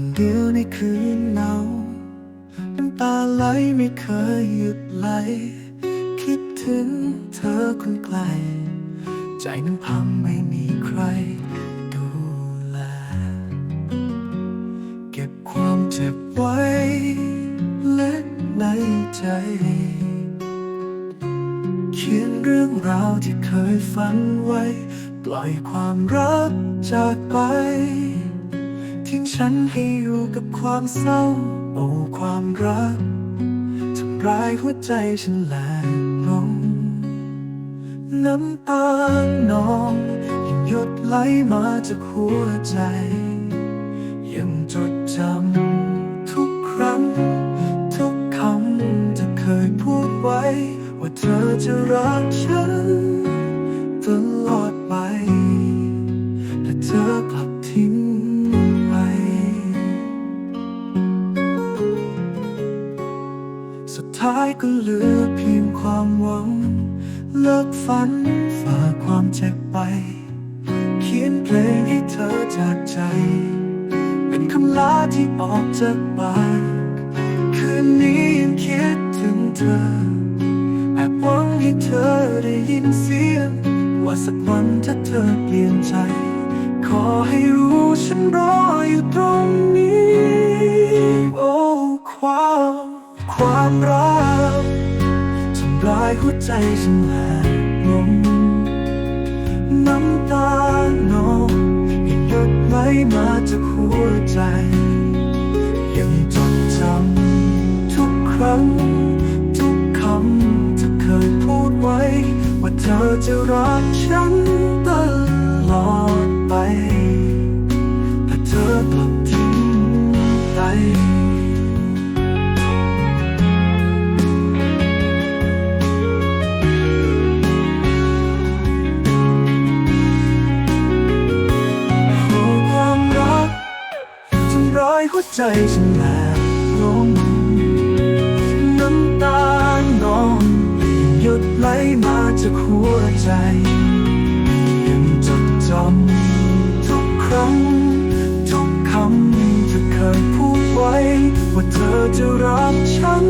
นเดียวในคืนหนาวน้ำตาไหลไม่เคยหยุดไหล คิดถึงเธอคนไกล ใจนั้นพังไม่มีใครดูแล เก็บความเจ็บไว้เล็กในใจ เขียนเรื่องราวที่เคยฝันไว้ ปล่อยความรักจากไป ฉันให้อยู่กับความเศร้า โอ้ความรักทำร้ายหัวใจฉันแหลกลงน้ำตาหนองยังหยดไหลมาจากหัวใจ ยังจดจำทุกครั้ง ทุกคำจะเคยพูดไว้ ว่าเธอจะรักฉัน ตลอดไป ท้ายก็เหลือเพียงความหวัง เลิกฝันฝ่าความเจ็บไป เขียนเพลงให้เธอจากใจ เป็นคำลาที่ออกจากปากคืนนี้ยังคิดถึงเธอแอบหวังให้เธอได้ยินเสียง ว่าสักวันถ้าเธอเปลี่ยนใจ ขอให้รู้ฉันรออยู่ตรงนี้ ความรักทำลายหัวใจฉันแหลกลงน้ำตาหนองยังหยดไหลมาจากหัวใจ ยังจดจำทุกครั้ง ทุกคำที่เคยพูดไว้ ว่าเธอจะรักฉันตลอดไปแต่เธอกลับทิ้งไป ใจฉันแหลกลงน้ำตาหนองยังหยดไหลมาจากหัวใจยังจดจำทุกครั้ง ทุกคำที่เคยพูดไว้ ว่าเธอจะรักฉัน